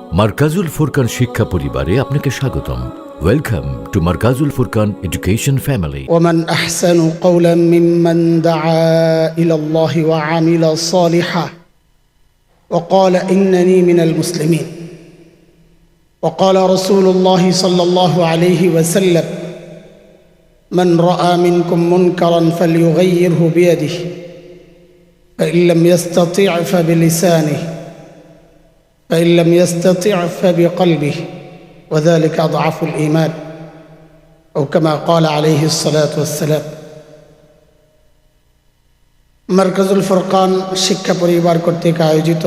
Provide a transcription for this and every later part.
মার্কাজুল ফুরকান শিক্ষা পরিবারে আপনাকে স্বাগতম welcome to Markazul Furqan education family ومن احسن قولا ممن دعا الى الله وعمل صالحا وقال انني من المسلمين وقال رسول الله صلى الله عليه وسلم من راى منكم منكرا فليغيره بيده فان لم يستطع فبلسانه فان لم يستطع فبقلبه وذلك اضعف الايمان أو كما قال عليه الصلاة والسلام Markazul Furqan শিক্ষা পরিবার কর্তৃক আয়োজিত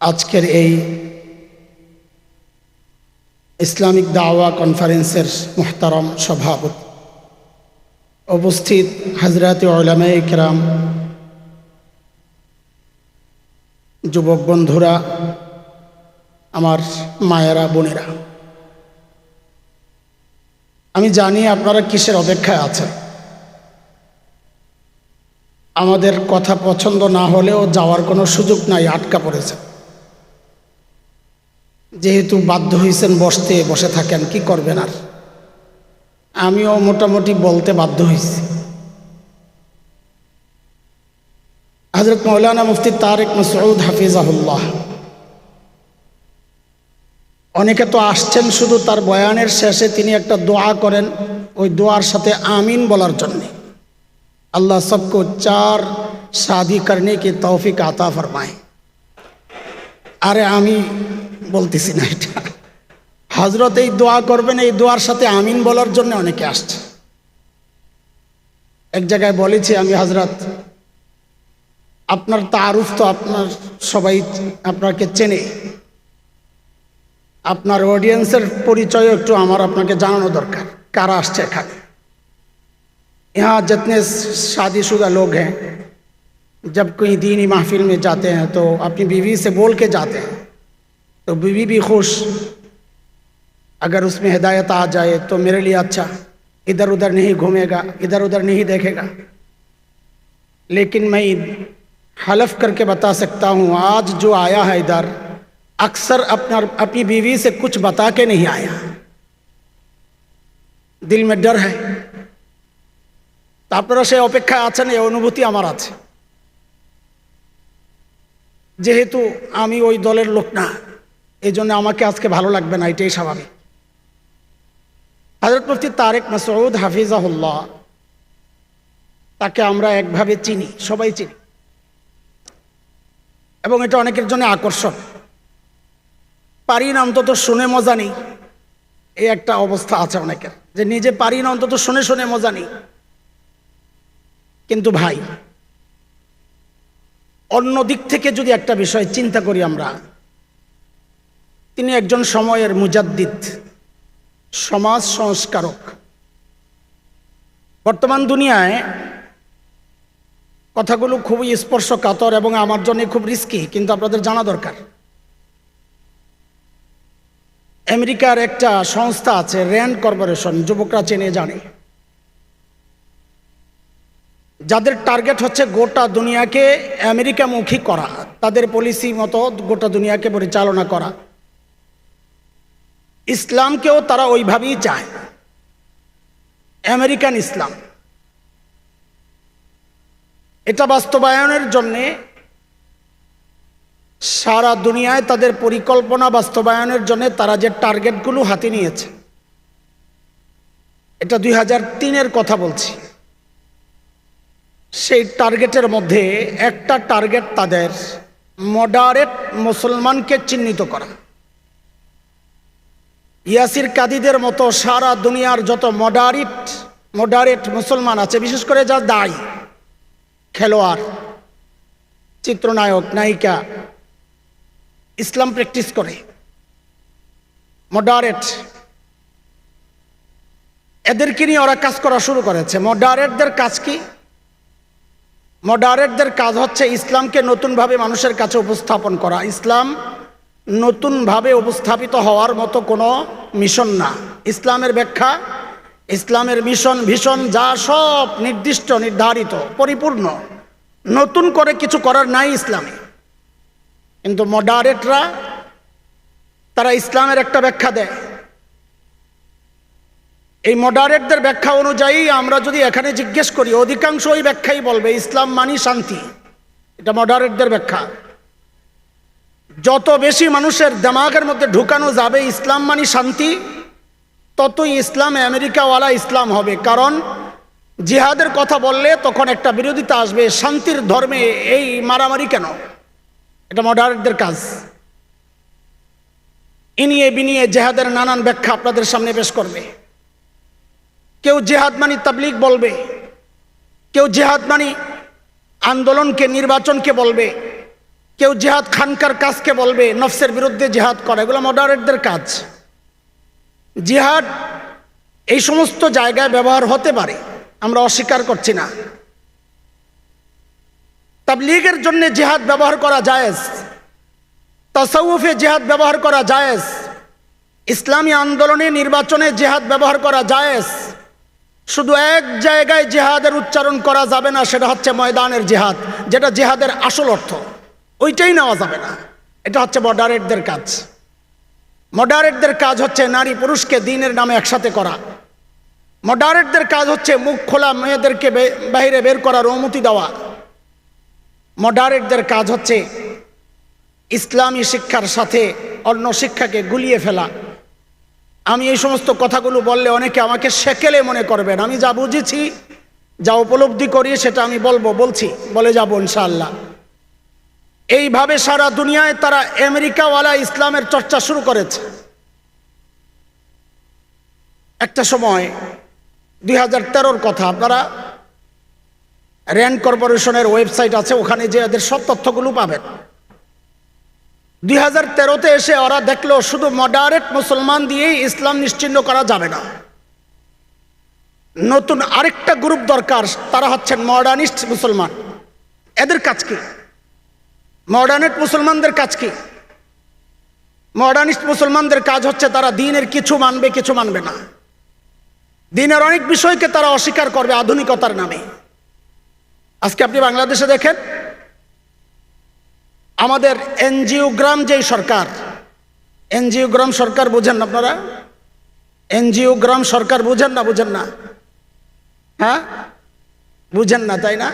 আজকের এই ইসলামিক দাওয়া কনফারেন্সের মুহতারম সভাপতি উপস্থিত হাজরাতে ওলামে ইকরাম যুবক বন্ধুরা, আমার মায়েরা, বোনেরা, আমি জানি আপনারা কিসের অপেক্ষায় আছেন। আমাদের কথা পছন্দ না হলেও যাওয়ার কোনো সুযোগ নাই, আটকা পড়েছে যেহেতু বাধ্য হয়েছেন বসতে, বসে থাকেন, কি করবেন আর? আমিও মোটামুটি বলতে বাধ্য হয়েছি হজরত মৌলানা মুফতি তারেক মসউদ হাফিজাহুল্লাহ। অনেকে তো আসছেন শুধু তার বয়ানের শেষে তিনি একটা দোয়া করেন, ওই দোয়ার সাথে আমিন বলার জন্যে। আল্লাহ সবকো চার শাদি করনে কি তৌফিক আতা ফরমায়। আরে আমি বলতেছি না এটা। হজরত এই দোয়া করবেন, এই দোয়ার সাথে আমিন বলার জন্য অনেকে আসছে। এক জায়গায় বলেছি আমি হজরত আপনার তারুফ তো আপনার সবাই আপনাকে চেনে আপনার অডিয়েন্সের পরিচয় একটু আমার আপনাকে জানানো দরকার কারা আসছে এখানে यहाँ जितने शादीशुदा लोग हैं जब कोई दीनी महफिल में जाते हैं तो अपनी बीवी से बोल के जाते हैं तो बीवी भी खुश अगर उसमें हिदायत आ जाए तो मेरे लिए अच्छा इधर उधर नहीं घूमेगा इधर उधर नहीं देखेगा लेकिन मैं हलफ करके बता सकता हूँ आज जो आया है इधर अक्सर अपना अपनी बीवी से कुछ बता के नहीं आया दिल में डर है তা আপনারা সেই অপেক্ষায় আছেন এই অনুভূতি আমার আছে যেহেতু আমি ওই দলের লোক না এই জন্য আমাকে আজকে ভালো লাগবে না এটাই স্বাভাবিক হজরত মুফতি তারেক মাসউদ হাফিজাহুল্লাহ তাকে আমরা একভাবে চিনি সবাই চিনি এবং এটা অনেকের জন্য আকর্ষণ। পারি না, অন্তত শুনে মজা নেই। এই একটা অবস্থা আছে অনেকের, যে নিজে পারি না, অন্তত শুনে শুনে মজা নেই। কিন্তু ভাই, অন্য দিক থেকে যদি একটা বিষয় চিন্তা করি আমরা, তিনি একজন সময়ের মুজাদ্দিদ, সমাজ সংস্কারক। বর্তমান দুনিয়ায় কথাগুলো খুবই স্পর্শকাতর এবং আমার জন্য খুব রিস্কি কিন্তু আপনাদের জানা দরকার। আমেরিকার একটা সংস্থা আছে, র্যান্ড কর্পোরেশন, যুবকরা চেনে জানে। যাদের টার্গেট হচ্ছে গোটা দুনিয়াকে আমেরিকামুখী করা, তাদের পলিসি মতো গোটা দুনিয়াকে পরিচালনা করা। ইসলামকেও তারা ওইভাবেই চায়। আমেরিকান ইসলাম। এটা বাস্তবায়নের জন্যে সারা দুনিয়ায় তাদের পরিকল্পনা বাস্তবায়নের জন্য তারা যে টার্গেটগুলো হাতে নিয়েছে। এটা দুই হাজার তিনের কথা বলছি। সেই টার্গেটের মধ্যে একটা টার্গেট তাদের মডারেট মুসলমানকে চিহ্নিত করা। ইয়াসির কাদিদের মতো সারা দুনিয়ার যত মডারেট মডারেট মুসলমান আছে, বিশেষ করে যা দায়ী খেলোয়াড়, চিত্রনায়ক, নায়িকা, ইসলাম প্র্যাকটিস করে। মডারেট এদেরকে নিয়ে ওরা কাজ করা শুরু করেছে। মডারেটদের কাজ কি? মডারেটদের কাজ হচ্ছে ইসলামকে নতুনভাবে মানুষের কাছে উপস্থাপন করা। ইসলাম নতুনভাবে উপস্থাপিত হওয়ার মতো কোনো মিশন না। ইসলামের ব্যাখ্যা ইসলামের মিশন ভীষণ, যা সব নির্দিষ্ট, নির্ধারিত, পরিপূর্ণ। নতুন করে কিছু করার নাই ইসলামে। কিন্তু মডারেটরা তারা ইসলামের একটা ব্যাখ্যা দেয়। এই মডারেটদের ব্যাখ্যা অনুযায়ী আমরা যদি এখানে জিজ্ঞেস করি, অধিকাংশ ওই ব্যাখ্যাই বলবে, ইসলাম মানি শান্তি। এটা মডারেটদের ব্যাখ্যা। যত বেশি মানুষের দিমাগের মধ্যে ঢুকানো যাবে, ইসলাম মানি শান্তি ততই ইসলাম আমেরিকাওয়ালা ইসলাম হবে। কারণ জিহাদের কথা বললে তখন একটা বিরোধিতা আসবে, শান্তির ধর্মে এই মারামারি কেন? এটা মডারেটদের কাজ। ইনিয়ে বিনিয়ে জেহাদের নানান ব্যাখ্যা আপনাদের সামনে পেশ করবে। কেউ জেহাদ মানি তাবলিগ বলবে, কেউ জেহাদ মানি আন্দোলনকে, নির্বাচনকে বলবে, কেউ জেহাদ খানকার কাজকে বলবে, নফসের বিরুদ্ধে জেহাদ করা। এগুলো মডারেটদের কাজ। জিহাদ এই সমস্ত জায়গায় ব্যবহার হতে পারে। আমরা অস্বীকার করছি না। তাবলিগের জন্য জেহাদ ব্যবহার করা জায়েজ। তাসাউফে জেহাদ ব্যবহার করা জায়েজ। ইসলামী আন্দোলনে নির্বাচনে জেহাদ ব্যবহার করা জায়েজ। শুধু এক জায়গায় জেহাদের উচ্চারণ করা যাবে না, সেটা হচ্ছে ময়দানের জেহাদ, যেটা জেহাদের আসল অর্থ। ওইটাই নেওয়া যাবে না। এটা হচ্ছে বর্ডারেটদের কাজ। মডারেটদের কাজ হচ্ছে নারী পুরুষকে দিনের নামে একসাথে করা। মডারেটদের কাজ হচ্ছে মুখ খোলা, মেয়েদেরকে বাইরে বের করার অনুমতি দেওয়া। মডারেটদের কাজ হচ্ছে ইসলামী শিক্ষার সাথে অন্য শিক্ষাকে গুলিয়ে ফেলা। আমি এই সমস্ত কথাগুলো বললে অনেকে আমাকে সেকেলে মনে করবেন। আমি যা বুঝেছি, যা উপলব্ধি করি সেটা আমি বলব, বলছি, বলে যাব ইনশাআল্লাহ। এইভাবে সারা দুনিয়ায় তারা আমেরিকাওয়ালা ইসলামের চর্চা শুরু করেছে। একটা সময়, দুই হাজার কথা, আপনারা র্যান্ড কর্পোরেশনের ওয়েবসাইট আছে, ওখানে যে এদের সব তথ্যগুলো পাবেন। দুই হাজার তেরোতে এসে ওরা দেখল, শুধু মডারেট মুসলমান দিয়েই ইসলাম নিশ্চিহ্ন করা যাবে না। নতুন আরেকটা গ্রুপ দরকার, তারা হচ্ছেন মডার্নিস্ট মুসলমান। এদের কাজ কি? মডার্নেট মুসলমানদের কাজ কি? মডার্নিস্ট মুসলমানদের কাজ হচ্ছে তারা দিনের কিছু মানবে কিছু মানবে না। দিনের অনেক বিষয়কে তারা অস্বীকার করবে আধুনিকতার নামে। আজকে আপনি বাংলাদেশে দেখেন, আমাদের এনজিওগ্রাম যেই সরকার এনজিওগ্রাম সরকার বুঝেন আপনারা? এনজিওগ্রাম সরকার বুঝেন না বুঝেন না। হ্যাঁ? বুঝেন না, তাই না?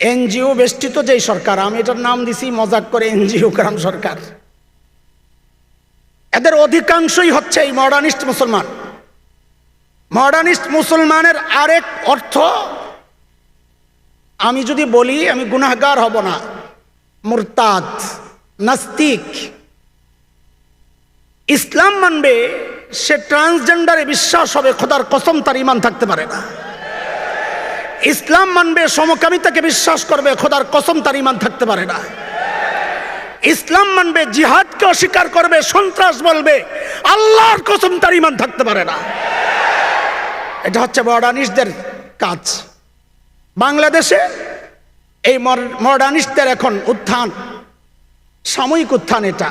এনজিও বেষ্টিত যেই সরকার, আমি এটার নাম দিছি মজাক করে এনজিও গ্রাম সরকার। এদের অধিকাংশই হচ্ছে এই মডার্নিস্ট মুসলমান। মডার্নিস্ট মুসলমানের আরেক অর্থ, আমি যদি বলি আমি গুনাহগার হব না। মুরতাদ, নাস্তিক। ইসলাম মানবে সে ট্রান্সজেন্ডারে বিশ্বাস হবে, খোদার কসম তার ইমান থাকতে পারে না। ইসলাম মানবে, সমকামিতাকে বিশ্বাস করবে, খোদার কসম তার ইমান থাকতে পারে না। ইসলাম মানবে, জিহাদকে অস্বীকার করবে, সন্ত্রাস বলবে, আল্লাহর কসম তার ইমান থাকতে পারে না। এটা হচ্ছে মডার্নিস্টদের কাজ। বাংলাদেশে এই মডার্নিস্টদের এখন উত্থান, সাময়িক উত্থান এটা।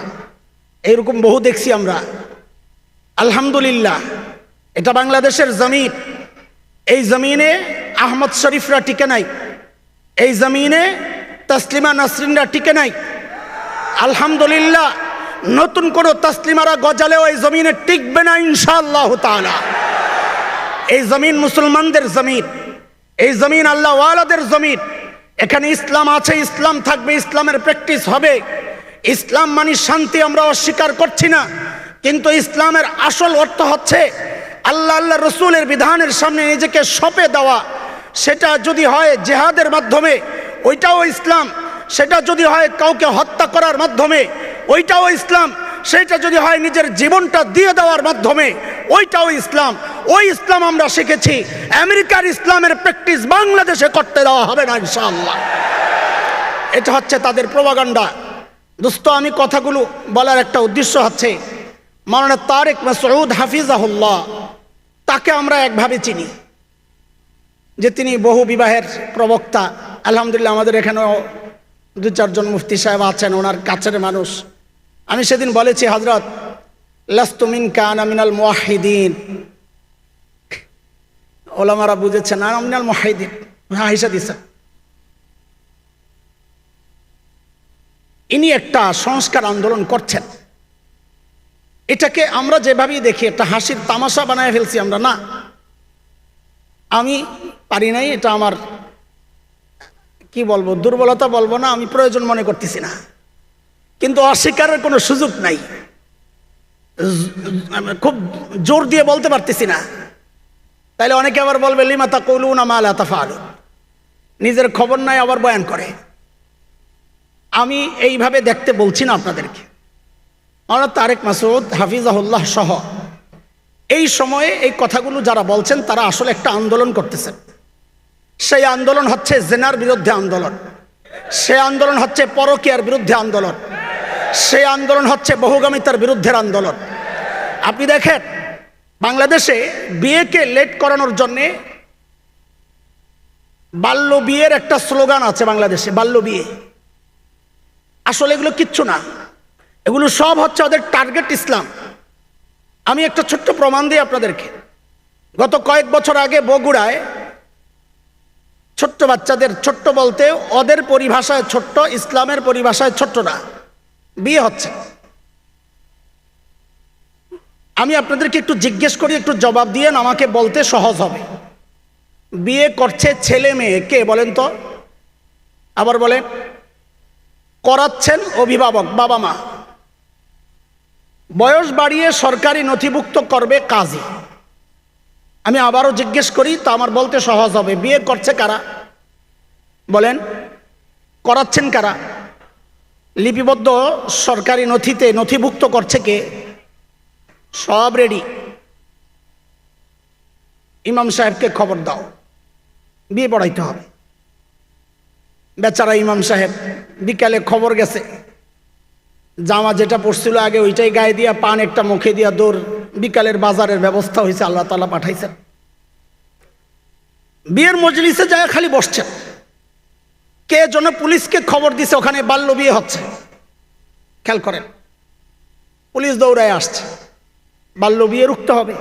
এইরকম বহু দেখছি আমরা। আলহামদুলিল্লাহ, এটা বাংলাদেশের জমিন। এই জমিনে আহমদ শরীফরা টিকে নাই। এই জমিনে তসলিমা নাসরিনরা টিকে নাই। আলহামদুলিল্লাহ, নতুন কোনো তসলিমারা গজালেও এই জমিনে টিকবে না ইনশাআল্লাহ তাআলা। এই জমিন মুসলমানদের জমিন, এই জমিন আল্লাহ ওয়ালাদের জমিন। এখানে ইসলাম আছে, ইসলাম থাকবে, ইসলামের প্র্যাকটিস হবে। ইসলাম মানে শান্তি আমরা অস্বীকার করছি না, কিন্তু ইসলামের আসল অর্থ হচ্ছে আল্লাহ আল্লাহ রসুলের বিধানের সামনে নিজেকে সঁপে দেওয়া, সেটা যদি হয় জেহাদের মাধ্যমে, ওইটাও ইসলাম। সেটা যদি হয় কাউকে হত্যা করার মাধ্যমে, ওইটাও ইসলাম। সেটা যদি হয় নিজের জীবনটা দিয়ে দেওয়ার মাধ্যমে, ওইটাও ইসলাম। ওই ইসলাম আমরা শিখেছি, আমেরিকার ইসলামের প্র্যাকটিস বাংলাদেশে করতে দেওয়া হবে না ইনশাআল্লাহ। এটা হচ্ছে তাদের প্রবাগান্ডা। দোস্ত, আমি কথাগুলো বলার একটা উদ্দেশ্য হচ্ছে, মাওলানা তারেক মাসউদ হাফিজাহুল্লাহ তাকে আমরা একভাবে চিনি, যে তিনি বহু বিবাহের প্রবক্তা। আলহামদুলিল্লাহ আমাদের এখানেও দু চারজন মুফতি সাহেব আছেন, ওনার কাছের মানুষ। আমি সেদিন বলেছি হজরত লাস্তুমিন কান আমিনাল মোয়াহিদিন ওলামারা বুঝেছেন আর আমিনাল মোহাইদিন হ্যাঁ হিসা দিছে ইনি একটা সংস্কার আন্দোলন করছেন। এটাকে আমরা যেভাবেই দেখি, একটা হাসির তামাশা বানায় ফেলছি আমরা, না। আমি পারি নাই, এটা আমার, কি বলব, দুর্বলতা বলব না, আমি প্রয়োজন মনে করতেছি না। কিন্তু অস্বীকারের কোনো সুযোগ নাই। খুব জোর দিয়ে বলতে পারতেছি না। তাইলে অনেকে আবার বলবে, লিমা তা কলু না মালা তাফাল নিজের খবর নাই, আবার বয়ান করে। আমি এইভাবে দেখতে বলছি না আপনাদেরকে। আমরা তারেক মাসুদ হাফিজাহুল্লাহ সহ। এই সময়ে এই কথাগুলো যারা বলছেন, তারা আসলে একটা আন্দোলন করতেছেন সেই আন্দোলন হচ্ছে জেনার বিরুদ্ধে আন্দোলন। সে আন্দোলন হচ্ছে পরকিয়ার বিরুদ্ধে আন্দোলন। সেই আন্দোলন হচ্ছে বহুগামিতার বিরুদ্ধের আন্দোলন। আপনি দেখেন, বাংলাদেশে বিয়েকে লেট করানোর জন্যে বাল্য বিয়ের একটা স্লোগান আছে বাংলাদেশে, বাল্য বিয়ে। আসলে এগুলো কিচ্ছু না। এগুলো সব হচ্ছে ওদের টার্গেট ইসলাম। আমি একটা ছোট্ট প্রমাণ দিই আপনাদেরকে। গত কয়েক বছর আগে বগুড়ায় ছোট্ট বাচ্চাদের, ছোট্ট বলতে ওদের পরিভাষায় ছোট্ট, ইসলামের পরিভাষায় ছোট্ট না বিয়ে হচ্ছে। আমি আপনাদেরকে একটু জিজ্ঞেস করি, একটু জবাব দিয়ে আমাকে বলতে সহজ হবে। বিয়ে করছে ছেলে মেয়ে, কে বলেন তো? আবার বলেন, করাচ্ছেন অভিভাবক, বাবা মা। বয়স বাড়িয়ে সরকারি নথিভুক্ত করবে কাজী। আমি আবারও জিজ্ঞেস করি, তা আমার বলতে সহজ হবে। বিয়ে করছে কারা? বলেন, করাচ্ছেন কারা? লিপিবদ্ধ সরকারি নথিতে নথিভুক্ত করছে কে? সব রেডি ইমাম সাহেবকে খবর দাও। বিয়ে পড়াইতে হবে। বেচারা ইমাম সাহেব বিকালে খবর গেছে। জামা যেটা পড়ছিল আগে ওইটাই গায়ে দিয়া, পান একটা মুখে দিয়া দৌড়। বিকালের বাজারের ব্যবস্থা হয়েছে, আল্লাহ তালা পাঠাইছেন। বিয়ের মজলিসে যায় খালি বসছেন কে জন্য পুলিশকে খবর দিছে, ওখানে বাল্য বিয়ে হচ্ছে। খেয়াল করেন, পুলিশ দৌড়ায় আসছে। বাল্য বিয়ে রুখতে হবে।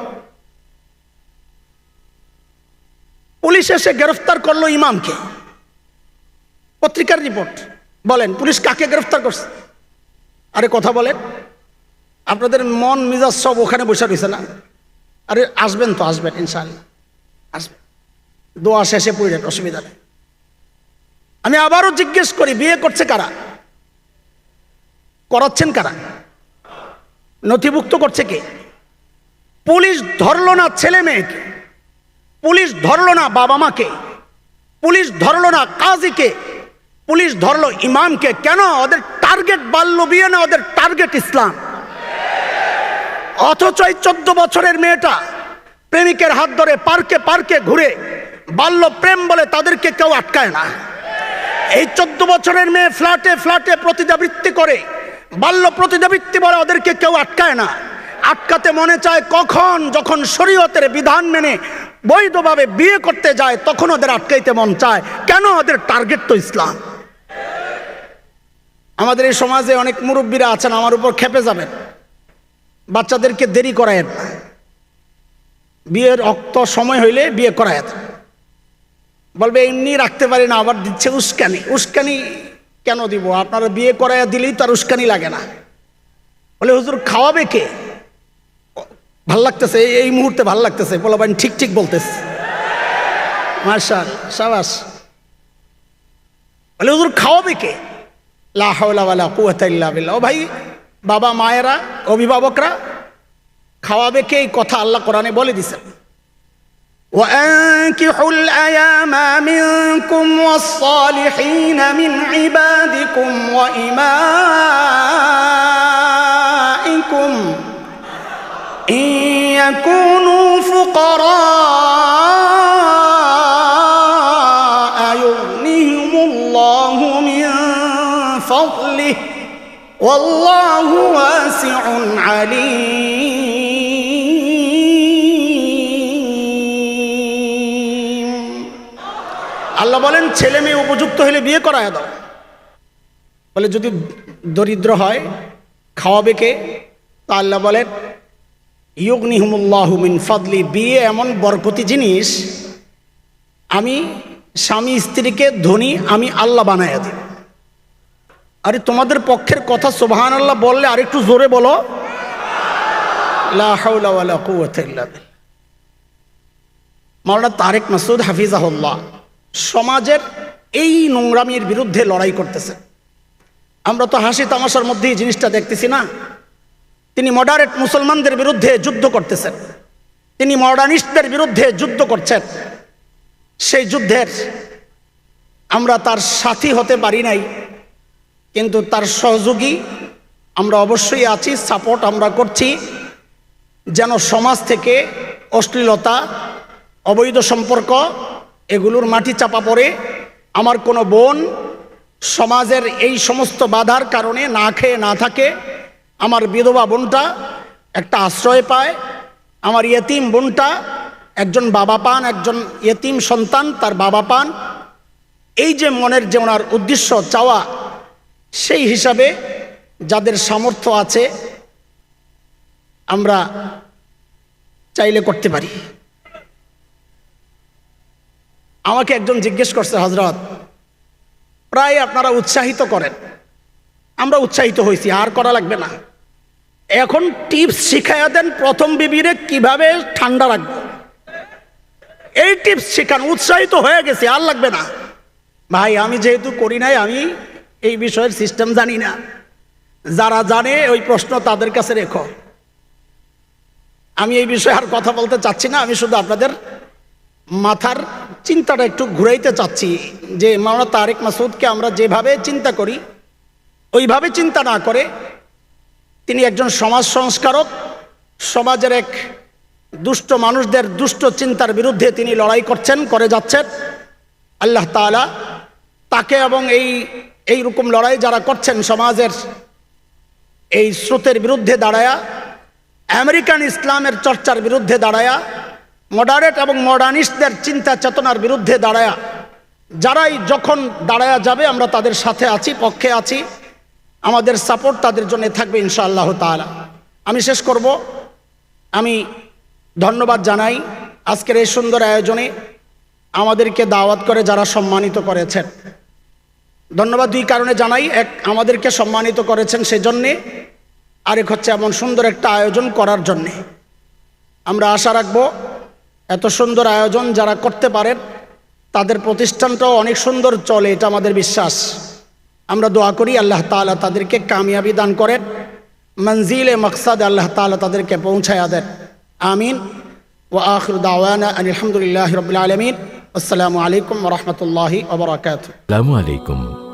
পুলিশ এসে গ্রেফতার করল ইমামকে। পত্রিকার রিপোর্ট। বলেন, পুলিশ কাকে গ্রেফতার করছে? আরে কথা বলেন। আপনাদের মন, মিজাজ সব ওখানে বসে রয়েছে না? আরে আসবেন তো, আসবেন, ইনশাআল্লাহ। আসবেন। দোয়া শেষে পড়লেন অসুবিধা নেই। আমি আবারও জিজ্ঞেস করি, বিয়ে করছে কারা? করাচ্ছেন কারা? নথিভুক্ত করছে কে? পুলিশ ধরলো না ছেলে মেয়েকে? পুলিশ ধরলো না বাবা মাকে? পুলিশ ধরলো না কাজীকে? পুলিশ ধরলো ইমামকে? কেন? ওদের টার্গেট বাল্য বিয়ে না ওদের টার্গেট ইসলাম। অথচ এই চোদ্দ বছরের মেয়েটা প্রেমিকের হাত ধরে পার্কে পার্কে ঘুরে বাল্য প্রেম বলে তাদেরকে কেউ আটকায় না। এই চোদ্দ বছরের মেয়ে ফ্ল্যাটে ফ্ল্যাটে প্রতিযাবৃত্তি করে বাল্য প্রতিযাবৃত্তি বলে ওদেরকে কেউ আটকায় না। আটকাতে মনে চায় কখন, যখন শরীয়তের বিধান মেনে বৈধভাবে বিয়ে করতে যায়, তখন ওদের আটকাইতে মন চায়। কেন ওদের টার্গেট তো ইসলাম? আমাদের এই সমাজে অনেক মুরব্বীরা আছেন, আমার উপর খেপে যাবেন। বাচ্চাদেরকে দেরি করায় বিয়ের অক্ত সময় হইলে বিয়ে করায় বলবে, এমনি রাখতে পারি না, আবার দিচ্ছে উস্কানি। উস্কানি কেন দিব? আপনারা বিয়ে করাইয়া দিলেই তার উস্কানি লাগে না। বলে, হুজুর, খাওয়াবে কে? ভালো লাগতেছে, এই- মুহূর্তে ভালো লাগতেছে। বলবেন ঠিক ঠিক বলতেছে। মার্শাল সাবাস। বলে, হুজুর, খাওয়াবে কে? লা হাওলা ওয়ালা কুওয়াতা ইল্লা বিল্লাহ ও ভাই বাবা মায়েরা অভিভাবকরা খাওয়াবে কে এই কথা আল্লাহ কোরআনে বলে দিছেন وأنكحوا الأيام منكم والصالحين من عبادكم وإمائكم إن يكونوا فقراء والله واسع عليم আল্লাহ বলেন ছেলে মেয়ে উপযুক্ত হলে বিয়ে করায় দাও বলে যদি দরিদ্র হয় খাওয়াবে কে তা আল্লাহ বলেন ইয়গনিহমুল্লাহ মিন ফাদলি বিয়ে এমন বরকতি জিনিস আমি স্বামী স্ত্রীকে ধনী আমি আল্লাহ বানাইয়া দিই আরে তোমাদের পক্ষের কথা সোবাহান আল্লাহ বললে আরেকটু জোরে বলো। মাওলানা তারেক মাসুদ হাফিজাহুল্লাহ সমাজের এই নোংরামির বিরুদ্ধে লড়াই করতেছে আমরা তো হাসি তামাশার মধ্যেই জিনিসটা দেখতেছি না। তিনি মডারেট মুসলমানদের বিরুদ্ধে যুদ্ধ করতেছেন। তিনি মডার্নিস্টদের বিরুদ্ধে যুদ্ধ করছেন। সেই যুদ্ধের আমরা তার সাথী হতে পারি নাই। কিন্তু তার সহযোগী, আমরা অবশ্যই আছি সাপোর্ট আমরা করছি, যেন সমাজ থেকে অশ্লীলতা, অবৈধ সম্পর্ক এগুলোর মাটি চাপা পড়ে। আমার কোনো বোন সমাজের এই সমস্ত বাধার কারণে না খেয়ে না থাকে। আমার বিধবা বোনটা একটা আশ্রয় পায়। আমার ইয়েতিম বোনটা একজন বাবা পান, একজন ইয়েতিম সন্তান, তার বাবা পান। এই যে মনের যে ওনার উদ্দেশ্য, চাওয়া সেই হিসাবে যাদের সামর্থ্য আছে, আমরা চাইলে করতে পারি। আমাকে একজন জিজ্ঞেস করছে হজরত প্রায় আপনারা উৎসাহিত করেন। আমরা উৎসাহিত হয়েছি, আর করা লাগবে না। এখন টিপস শিখাইয়া দেন প্রথম বিবিরে কীভাবে ঠান্ডা রাখব। এই টিপস শেখান, উৎসাহিত হয়ে গেছে, আর লাগবে না। ভাই, আমি যেহেতু করি নাই, আমি এই বিষয়ের সিস্টেম জানি না। যারা জানে, ওই প্রশ্ন তাদের কাছে রেখো। আমি এই বিষয়ে আর কথা বলতে চাচ্ছি না, আমি শুধু আপনাদের মাথার চিন্তাটা একটু ঘুরাইতে চাচ্ছি যে মাওলানা তারেক মাসুদকে আমরা যেভাবে চিন্তা করি, ওইভাবে চিন্তা না করে তিনি একজন সমাজ সংস্কারক, সমাজের এক দুষ্ট মানুষদের দুষ্ট চিন্তার বিরুদ্ধে তিনি লড়াই করছেন, করে যাচ্ছেন। আল্লাহ তাআলা তাকে এবং এই এই রকম লড়াই যারা করছেন সমাজের, এই স্রোতের বিরুদ্ধে দাঁড়ায়া, আমেরিকান ইসলামের চর্চার বিরুদ্ধে দাঁড়ায়া, মডারেট এবং মডার্নিস্টদের চিন্তা চেতনার বিরুদ্ধে দাঁড়ায়া, যারাই যখন দাঁড়ায়া যাবে আমরা তাদের সাথে আছি, পক্ষে আছি, আমাদের সাপোর্ট তাদের জন্য থাকবে ইনশাআল্লাহ তাআলা। আমি শেষ করব। আমি ধন্যবাদ জানাই আজকের এই সুন্দর আয়োজনে। আমাদেরকে দাওয়াত করে যারা সম্মানিত করেছেন। ধন্যবাদ দুই কারণে জানাই। এক, আমাদেরকে সম্মানিত করেছেন সেজন্যে। আরেক হচ্ছে এমন সুন্দর একটা আয়োজন করার জন্যে। আমরা আশা রাখব এত সুন্দর আয়োজন যারা করতে পারেন, তাদের প্রতিষ্ঠানটাও অনেক সুন্দর চলে, এটা আমাদের বিশ্বাস। আমরা দোয়া করি আল্লাহ তাআলা তাদেরকে কামিয়াবি দান করেন মঞ্জিলে মকসাদ আল্লাহ তাআলা তাদেরকে পৌঁছায়া দেন। আমিন। ও আখির দাওয়ানা আলহামদুলিল্লাহ রবিল আসসালামু আলাইকুম রহমতুল্লাহি ওবরাকাত আলাইকুম।